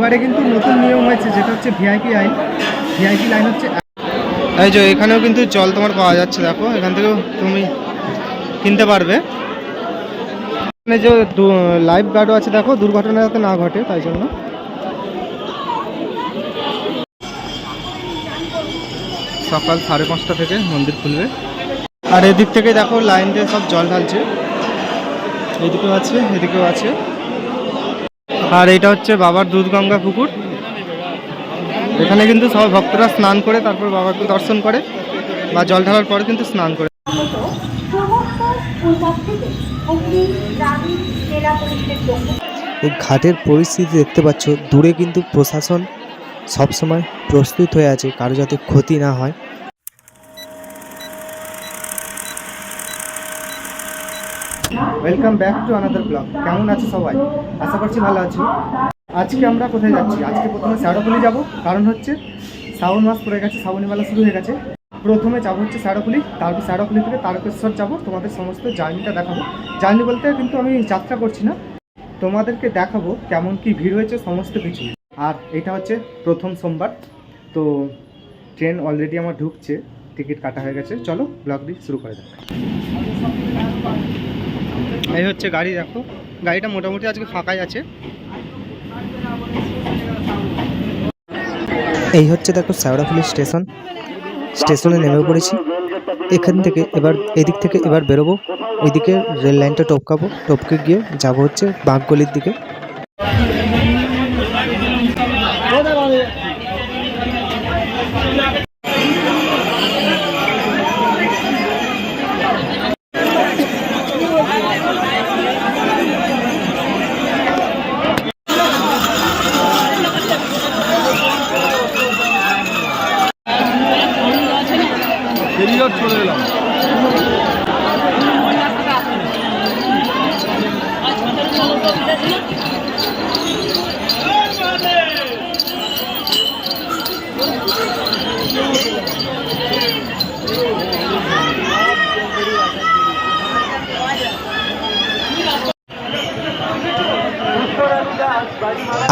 এবারে কিন্তু নতুন নিয়ম হয়েছে, যেটা হচ্ছে ভিআইপি লাইন ভিআইপি লাইন হচ্ছে এই যে এখানেও কিন্তু জল তোমার পাওয়া যাচ্ছে, দেখো, এখান থেকেও তুমি কিনতে পারবে। এখানে যে লাইফ গার্ডও আছে, দেখো, দুর্ঘটনা যাতে না ঘটে, তাই জন্য। সকাল সাড়ে পাঁচটা থেকে মন্দির খুলবে। আর এদিক থেকে দেখো লাইন দিয়ে সব জল ঢালছে। এদিকেও আছে এদিকেও আছে। আর এটা হচ্ছে বাবার দুধগঙ্গা পুকুর। এখানে কিন্তু সব ভক্তরা স্নান করে, তারপর বাবাকে দর্শন করে বা জল ঢালার পরে কিন্তু স্নান করে। ঘাটের পরিস্থিতি দেখতে পাচ্ছ, দূরে কিন্তু প্রশাসন সবসময় প্রস্তুত হয়ে আছে, কারও যাতে ক্ষতি না হয়। Welcome back to another blog কেমন আছে সবাই? আশা করছি ভালো আছো। আজকে আমরা কোথায় যাচ্ছি? আজকে প্রথমে শ্যাওড়াফুলি যাব। কারণ হচ্ছে শ্রাবণ মাস পড়ে গেছে, শ্রাবণী মেলা শুরু হয়ে গেছে। প্রথমে যাব হচ্ছে শ্যাওড়াফুলি তারপর শ্যাওড়াফুলি থেকে তারকেশ্বর যাব। তোমাদের সমস্ত জার্নিটা দেখাবো। জার্নি বলতে কিন্তু আমি যাত্রা করছি না। তোমাদেরকে দেখাবো কেমন কি ভিড় হয়েছে, সমস্ত কিছু। আর এটা হচ্ছে প্রথম সোমবার। তো ট্রেন অলরেডি আমার ঢুকছে, টিকিট কাটা হয়ে গেছে। চলো ব্লগটি শুরু করে দেখ। এই হচ্ছে গাড়ি, দেখো। গাড়িটা মোটামুটি আজকে ফাঁকাই আছে। এই হচ্ছে দেখো শ্যাওড়াফুলি স্টেশন। স্টেশনে নেমে পড়েছি। এখান থেকে এবার, এদিক থেকে এবার বেরোবো। ওইদিকে রেল লাইনটা টপকাবো। টপকে গিয়ে যাব হচ্ছে বাঘগলির দিকে।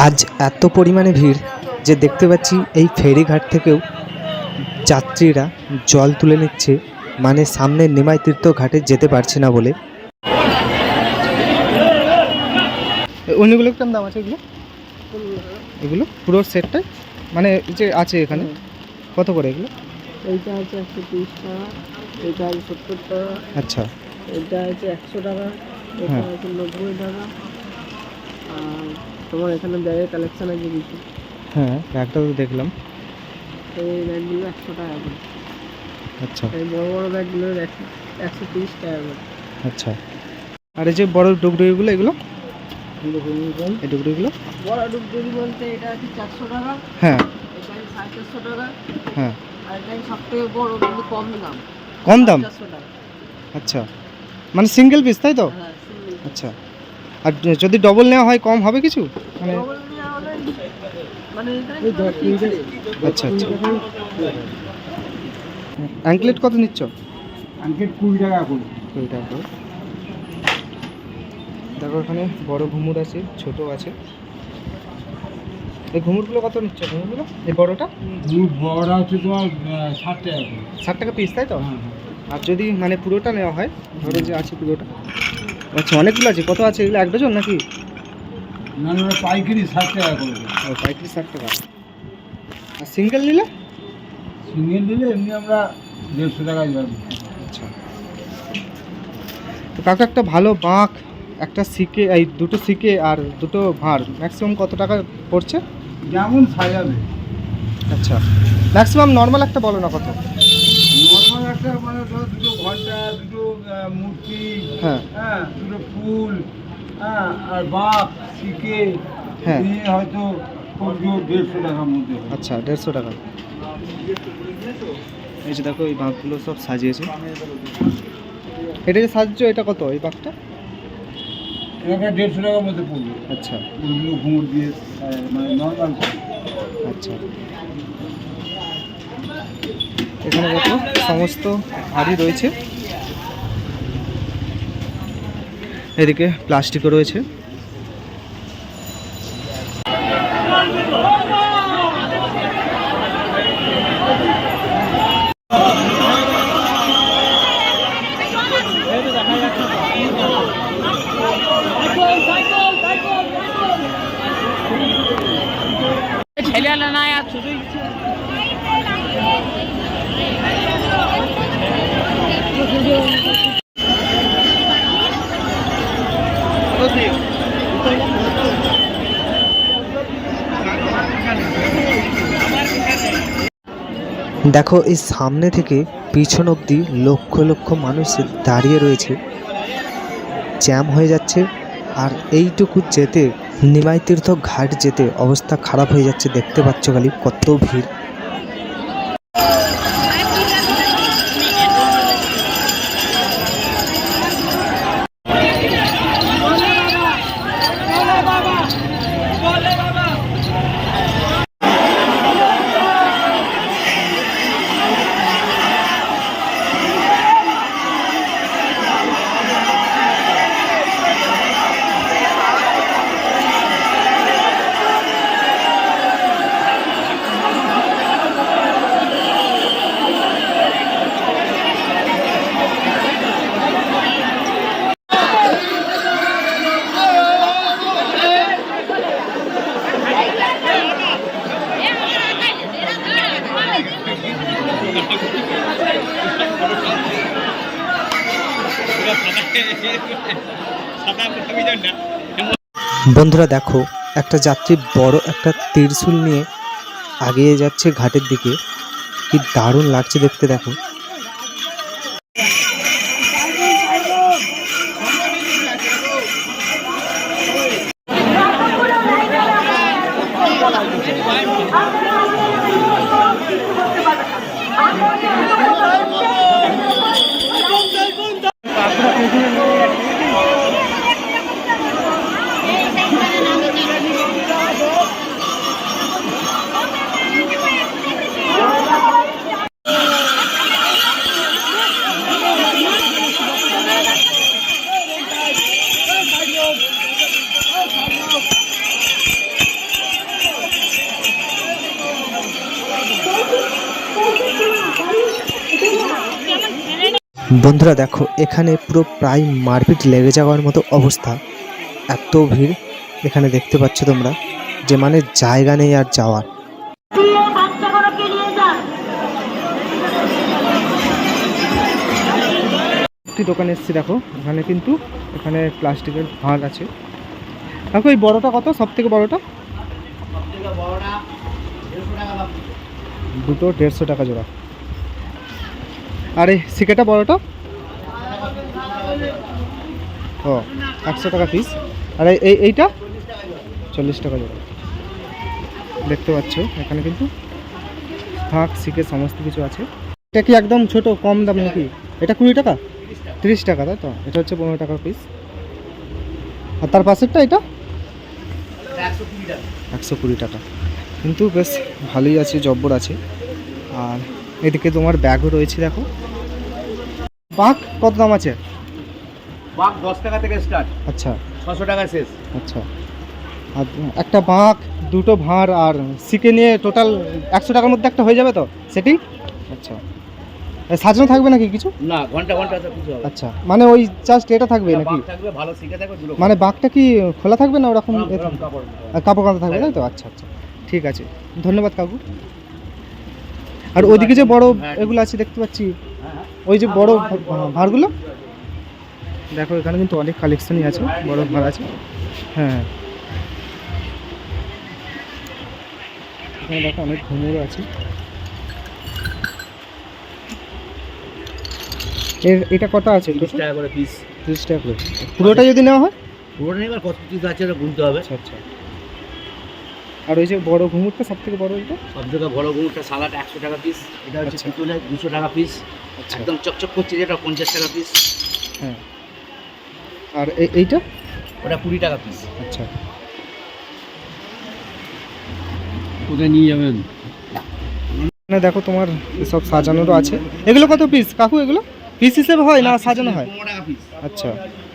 আজ এত পরিমাণে ভিড় যে দেখতে পাচ্ছি এই ফেরিঘাট থেকেও যাত্রীরা জল তুলে নিচ্ছে। মানে সামনে নিমাই তীর্থ ঘাটে যেতে পারছে না বলে। অন্যগুলো কেমন দাম আছে এগুলো? এগুলো? পুরো সেটটা মানে যে আছে এখানে? কত করে এগুলো? এইটা আছে একশো তিরিশ টাকা এটা আছে সত্তর টাকা আচ্ছা। এটা আছে একশো টাকা এটা হ্যাঁ। আছে নব্বই টাকা আর তোমার এখানে ব্যাগের কালেকশন আছে কিছু হ্যাঁ ব্যাগটা তো দেখলাম। এই ব্যাগগুলো একশো টাকা করে। আচ্ছা। এই বড় বড় ব্যাগগুলো একশো তিরিশ টাকা করে। আচ্ছা। আর এই যে বড় ডুগডুগিগুলো এগুলো? এই ডুগডুগিগুলো বড় বলতে এটা আছে চারশো টাকা। হ্যাঁ। এটা সাড়ে চারশো টাকা। হ্যাঁ। আর এটা সব থেকে বড় কিন্তু কম দাম। কম দাম? আচ্ছা। মানে সিঙ্গেল পিস তাই তো? হ্যাঁ আচ্ছা। আর যদি ডবল নেওয়া হয় কম হবে কিছু? মানে মানে। আচ্ছা আচ্ছা। অ্যাঙ্কলেট কত নিচ্ছ? আঙ্কেট কুড়ি টাকা করে। কুড়ি টাকা করে। দেখো এখানে বড় ঘুমুর আছে ছোট আছে। এই ঘুমুরগুলো কত নিচ্ছ? ঘুমুরগুলো? এই বড়টা? বড়টা হচ্ছে তোমার ষাট টাকা ষাট টাকা পিস তাই তো? হ্যাঁ, হ্যাঁ। আর যদি মানে পুরোটা নেওয়া হয় ধরো যে আছে পুরোটা। আচ্ছা অনেকগুলো আছে। কত আছে এগুলো? এক ডজন নাকি? না না পাইকারি ষাট টাকা করে ও পঁয়ত্রিশ ষাট টাকা। আর সিঙ্গেল নিলে? সিঙ্গেল দিলে এমনি আমরা দেড়শো টাকায় যাব আচ্ছা। তো কাকা একটা ভালো বাঁক একটা সিকে এই দুটো সিকে আর দুটো ভাঁড়। ম্যাক্সিমাম কত টাকা পড়ছে? যেমন সাজাবে। আচ্ছা। ম্যাক্সিমাম নর্মাল একটা বলো না কত? নর্মাল একটা মানে ধরো দুটো ঘণ্টা দুটো মূর্তি হ্যাঁ। হ্যাঁ দুটো ফুল হ্যাঁ আর বাপ শিকে হ্যাঁ। হয়তো দেড়শো টাকার মধ্যে আচ্ছা দেড়শো টাকা। এই যে দেখো এই বাঁকগুলো সব সাজিয়েছে। এটা যে সাজছো এটা কত এই বাঁকটা এটা দেড়শো টাকার মধ্যে পড়বে। আচ্ছা। ঘুমুর দিয়ে মানে নর্মাল আচ্ছা। এখানে দেখো সমস্ত হাড়ি রয়েছে। এদিকে প্লাস্টিকও রয়েছে। দেখো, এই সামনে থেকে পিছন অবধি লক্ষ লক্ষ মানুষ দাঁড়িয়ে রয়েছে। জ্যাম হয়ে যাচ্ছে আর এইটুকু যেতে, নিমাই তীর্থ ঘাট যেতে অবস্থা খারাপ হয়ে যাচ্ছে। দেখতে পাচ্ছ খালি কত ভিড়। বন্ধুরা দেখো, একটা যাত্রী বড় একটা ত্রিশূল নিয়ে আগিয়ে যাচ্ছে ঘাটের দিকে। কি দারুণ লাগছে দেখতে, দেখো। বন্ধুরা দেখো, এখানে পুরো প্রায় মারপিট লেগে যাওয়ার মতো অবস্থা। এত ভিড় এখানে দেখতে পাচ্ছ তোমরা, যে মানে জায়গা নেই আর যাওয়ার। একটি দোকানে এসেছি দেখো, এখানে কিন্তু এখানে প্লাস্টিকের ভাঁড় আছে। দেখো, এই বড়টা কত? সব থেকে বড়টা? দুটো দেড়শো টাকা জোড়া। আর এই সিকেটা বড়টা ও, একশো টাকা পিস আর, এই- এই এইটা? চল্লিশ টাকা জোড়া। দেখতে পাচ্ছ, এখানে কিন্তু ফাঁক সিকে সমস্ত কিছু আছে। এটা কি একদম ছোট, কম দাম নাকি? এটা কুড়ি টাকা? তিরিশ টাকা, তাই তো? এটা হচ্ছে পনেরো টাকা পিস আর তার পাশেরটা এটা? একশো কুড়ি টাকা। কিন্তু বেশ ভালোই আছে, জব্বর আছে। আর এদিকে তোমার ব্যাগও রয়েছে দেখো। পাক কত দাম আছে? বাঘ দশ টাকা থেকে স্টার্ট আচ্ছা। ছশো টাকা শেষ। আচ্ছা। আর একটা বাঁক দুটো ভাঁড় আর সিকে নিয়ে টোটাল একশো টাকার মধ্যে একটা হয়ে যাবে তো সেটিং আচ্ছা। সাজানো থাকবে নাকি কিছু? না ঘণ্টা ঘণ্টা কিছু আচ্ছা। মানে ওই জাস্ট এটা থাকবে নাকি? বাঘ থাকবে ভালো শিখে থাকবে দুটো মানে বাঘটা কি খোলা থাকবে না ওরকম কাপড়। কাপড় কাঁথা থাকবে তাই তো? আচ্ছা আচ্ছা। ঠিক আছে। ধন্যবাদ কাকু। আর ওইদিকে যে বড় এগুলো আছে দেখতে পাচ্ছি। ওই যে বড় ভাঁড়গুলো? দেখো এখানে কিন্তু অনেক কালেকশনই আছে বড় ভাঁড় আছে। হ্যাঁ। হ্যাঁ এখানে দেখো অনেক ঘুমেরও আছে। এর এটা কত আছে তিরিশ টাকা করে পিস তিরিশ টাকা করে। পুরোটা যদি নেওয়া হয়? পুরোটা এবার কত পিস আছে গুনতে হবে। আচ্ছা আচ্ছা। আর ওই যে বড় ঘুমুরটা সব থেকে বড় ওইটা? সব থেকে বড় গুঁড়টা সালাড একশো টাকা পিস এটা হচ্ছে আচ্ছা। পিতলে দুশো টাকা পিস আচ্ছা। একদম চকচক করছে যেটা পঞ্চাশ টাকা পিস হ্যাঁ। আর এই- এইটা? ওটা কুড়ি টাকা পিস আচ্ছা। কোথায় নিয়ে যাবেন? এখানে দেখো তোমার সব সাজানোরও আছে। এগুলো কত পিস কাকু এগুলো? পিস হিসেবে হয় না সাজানো হয়? পিস আচ্ছা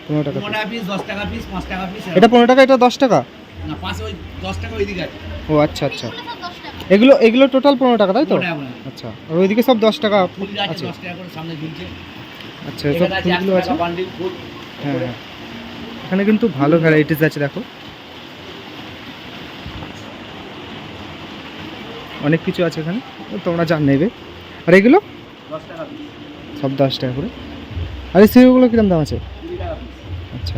পনেরো টাকা টাকা পিস দশ টাকা পিস পাঁচ টাকা পিস এটা পনেরো টাকা এটা দশ টাকা? না পাশে ওই দশ টাকা ওই আছে। ও আচ্ছা আচ্ছা। এগুলো এগুলো টোটাল পনেরো টাকা তাই তো? আচ্ছা আর ওইদিকে সব দশ টাকা আছে আচ্ছা এসব ফুলগুলো আছে? হ্যাঁ হ্যাঁ। এখানে কিন্তু ভালো ভ্যারাইটিস আছে দেখো। অনেক কিছু আছে এখানে তোমরা জান নেবে। আর এগুলো? সব দশ টাকা করে। আর এই সেগুলো কিরম দাম আছে? আচ্ছা।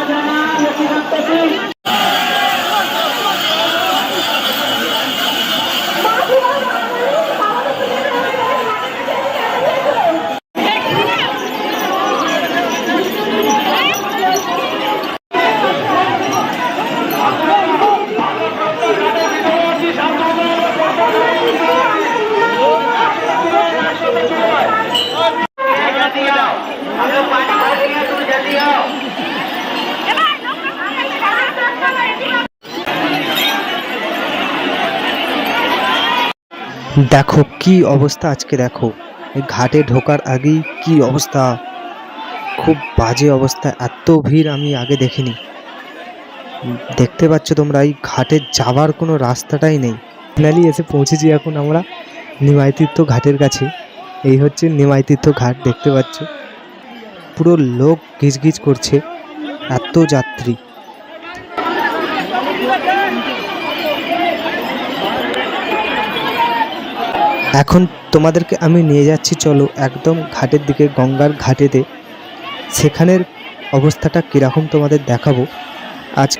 দেখো কি অবস্থা আজকে দেখো। ঘাটে ঢোকার আগেই কি অবস্থা। খুব বাজে অবস্থা, এত ভিড় আমি আগে দেখিনি। দেখতে পাচ্ছ তোমরা, এই ঘাটে যাওয়ার কোনো রাস্তাটাই নেই। ফাইনালি এসে পৌঁছেছি এখন আমরা নিমাইতীর্থ ঘাটের কাছে। এই হচ্ছে নিমাইতীর্থ ঘাট, দেখতে পাচ্ছ। পুরো লোক গিজগিজ করছে, এত যাত্রী। এখন তোমাদেরকে আমি নিয়ে যাচ্ছি, চলো একদম ঘাটের দিকে, গঙ্গার ঘাটেতে। সেখানের অবস্থাটা কীরকম তোমাদের দেখাবো। আজ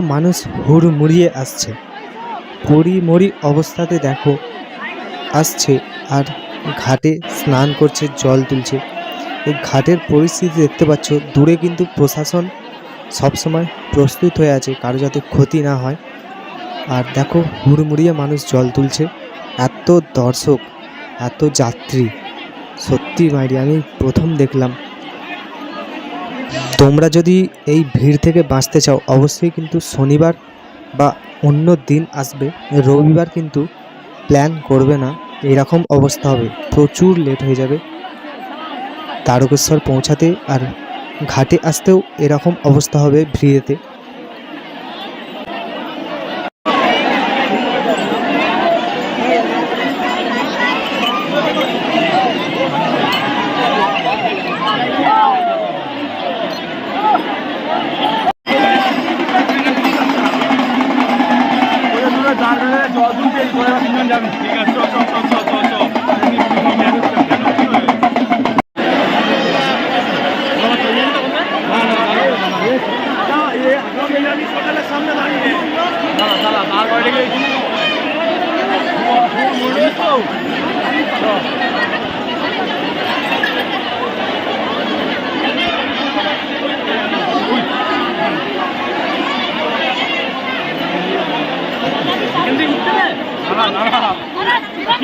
মানুষ হুড়মুড়িয়ে আসছে। পরিমরি অবস্থাতে দেখো, আসছে আর ঘাটে স্নান করছে, জল তুলছে। এই ঘাটের পরিস্থিতি দেখতে পাচ্ছ, দূরে কিন্তু প্রশাসন সবসময় প্রস্তুত হয়ে আছে, কারও যাতে ক্ষতি না হয়। আর দেখো হুড়মুড়িয়ে মানুষ জল তুলছে। এত দর্শক, এত যাত্রী। সত্যি মাইরি, আমি প্রথম দেখলাম। তোমরা যদি এই ভিড় থেকে বাঁচতে চাও, অবশ্যই কিন্তু শনিবার বা অন্য দিন আসবে। রবিবার কিন্তু প্ল্যান করবে না। এরকম অবস্থা হবে। প্রচুর লেট হয়ে যাবে। তারকেশ্বর পৌঁছাতে আর ঘাটে আসতেও এরকম অবস্থা হবে ভিড়েতে।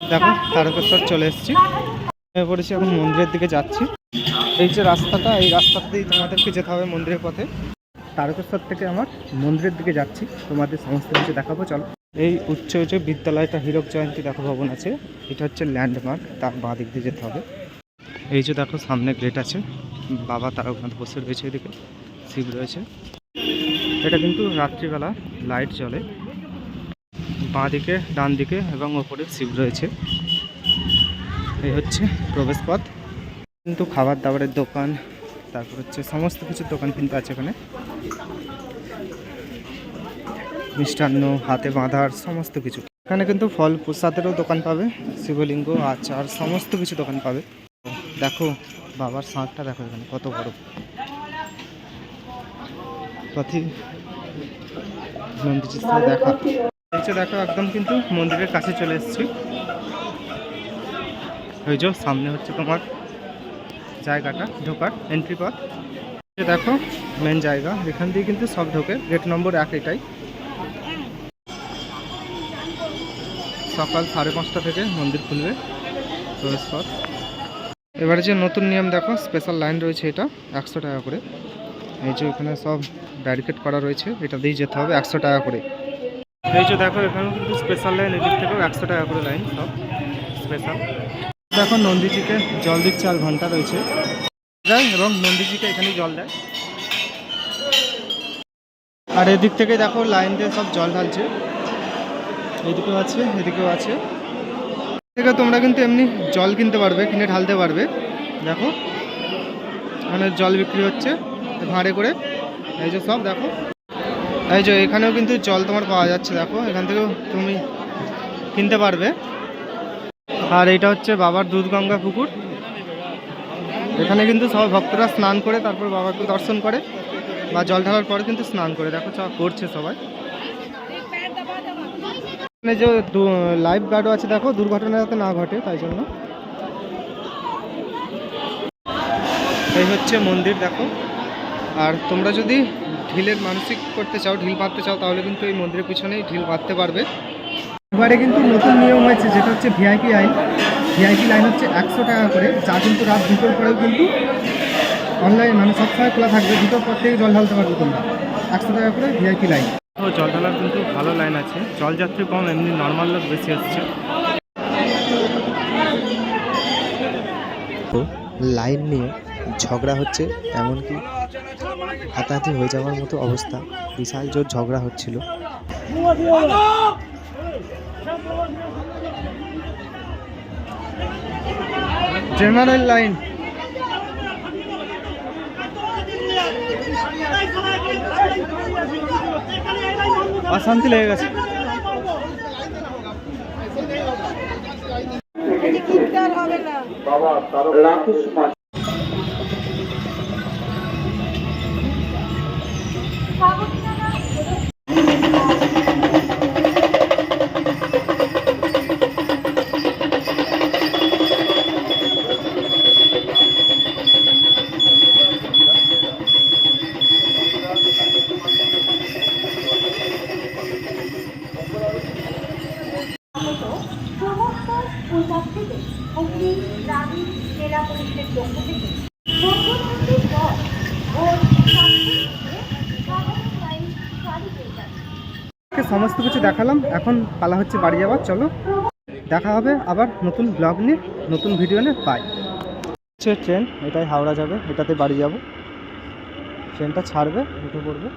দেখো, তারকেশ্বর চলে এসেছি। পড়েছি এখন মন্দিরের দিকে যাচ্ছি। এই যে রাস্তাটা, এই রাস্তাতেই তোমাদেরকে যেতে হবে মন্দিরের পথে। তারকেশ্বর থেকে আমার মন্দিরের দিকে যাচ্ছি। তোমাদের সমস্ত কিছু দেখাবো, চলো। এই উচ্চ উচ্চ বিদ্যালয়টা, হীরক জয়ন্তী দেখো ভবন আছে, এটা হচ্ছে ল্যান্ডমার্ক তার বাঁ দিক দিয়ে যেতে হবে। এই যে দেখো, সামনে গেট আছে। বাবা তারকনাথ বসে রয়েছে এদিকে, শিব রয়েছে। এটা কিন্তু রাত্রিবেলা লাইট জ্বলে। বাঁ দিকে ডান দিকে এবং ওপরে শিব রয়েছে। এই হচ্ছে প্রবেশপথ। কিন্তু খাবার দাবারের দোকান, তারপর হচ্ছে সমস্ত কিছুর দোকান কিন্তু আছে এখানে। মিষ্টান্ন, হাতে বাঁধার সমস্ত কিছু। এখানে কিন্তু ফল প্রসাদেরও দোকান পাবে, শিবলিঙ্গ, আচার, সমস্ত কিছু দোকান পাবে। দেখো, বাবার শাঁখটা দেখো এখানে, কত বড়। পথি মন্দিরের দেখা। যে দেখো একদম কিন্তু মন্দিরের কাছে চলে এসেছি। ওই যে সামনে হচ্ছে তোমার জায়গাটা, ঢোকার এন্ট্রি পথ। দেখো মেন জায়গা, এখান দিয়ে কিন্তু সব ঢোকে। গেট নম্বর এক এটাই। সকাল সাড়ে পাঁচটা থেকে মন্দির খুলবে প্রবেশ পথ। এবারে যে নতুন নিয়ম দেখো স্পেশাল লাইন রয়েছে এটা, একশো টাকা করে। এই যে এখানে সব ব্যারিকেড করা রয়েছে, এটা দিয়েই যেতে হবে একশো টাকা করে। এই যে দেখো, এখানেও কিন্তু স্পেশাল লাইন এদিক থেকেও একশো টাকা করে লাইন সব স্পেশাল দেখো, নন্দীজিকে জল দিচ্ছে আর ঘণ্টা রয়েছে। এবং নন্দীজিকে এখানেই জল দেয়। আর এদিক থেকে দেখো লাইন দিয়ে সব জল ঢালছে। এদিকেও আছে এদিকেও আছে। থেকে তোমরা কিন্তু এমনি জল কিনতে পারবে, কিনে ঢালতে পারবে। দেখো, এখানে জল বিক্রি হচ্ছে, ভাঁড়ে করে। এই যে সব, দেখো। এই যে এখানেও কিন্তু জল তোমার পাওয়া যাচ্ছে, দেখো। এখান থেকেও তুমি কিনতে পারবে। আর এটা হচ্ছে বাবার দুধগঙ্গা পুকুর। এখানে কিন্তু সব ভক্তরা স্নান করে, তারপর বাবাকে দর্শন করে বা জল ঢালার পরে কিন্তু স্নান করে। দেখো করছে সবাই। এখানে যে লাইফ গার্ডও আছে, দেখো, দুর্ঘটনা যাতে না ঘটে, তাই জন্য। এই হচ্ছে মন্দির, দেখো। আর তোমরা যদি ঢিলের মানসিক করতে চাও ঢিল পাততে চাও তাহলে কিন্তু এই মন্দিরের পিছনেই ঢিল পাততে পারবে। এবারে কিন্তু নতুন নিয়ম হয়েছে যেটা হচ্ছে ভিআইপি লাইন ভিআইপি লাইন হচ্ছে একশো টাকা করে যা কিন্তু রাত দুটোর পরেও কিন্তু অনলাইন মানে সবসময় খোলা থাকবে দুটোর পর থেকে জল ঢালতে পারবে তোমরা। একশো টাকা করে ভিআইপি লাইন ও জল ঢালার কিন্তু ভালো লাইন আছে। জল যাত্রী কম এমনি নর্মাল লোক বেশি হচ্ছে। লাইন নিয়ে ঝগড়া হচ্ছে এমনকি হাতাহাতি হয়ে যাওয়ার মতো অবস্থা। বিশাল জোর ঝগড়া হচ্ছিল। General line. অশান্তি লেগে গেছে। দেখালাম, এখন পালা হচ্ছে বাড়ি যাওয়ার, চলো। দেখা হবে আবার নতুন ব্লগ নিয়ে, নতুন ভিডিও নিয়ে পাই হচ্ছে ট্রেন এটাই হাওড়া যাবে, এটাতে বাড়ি যাব। ট্রেনটা ছাড়বে, উঠে পড়বে।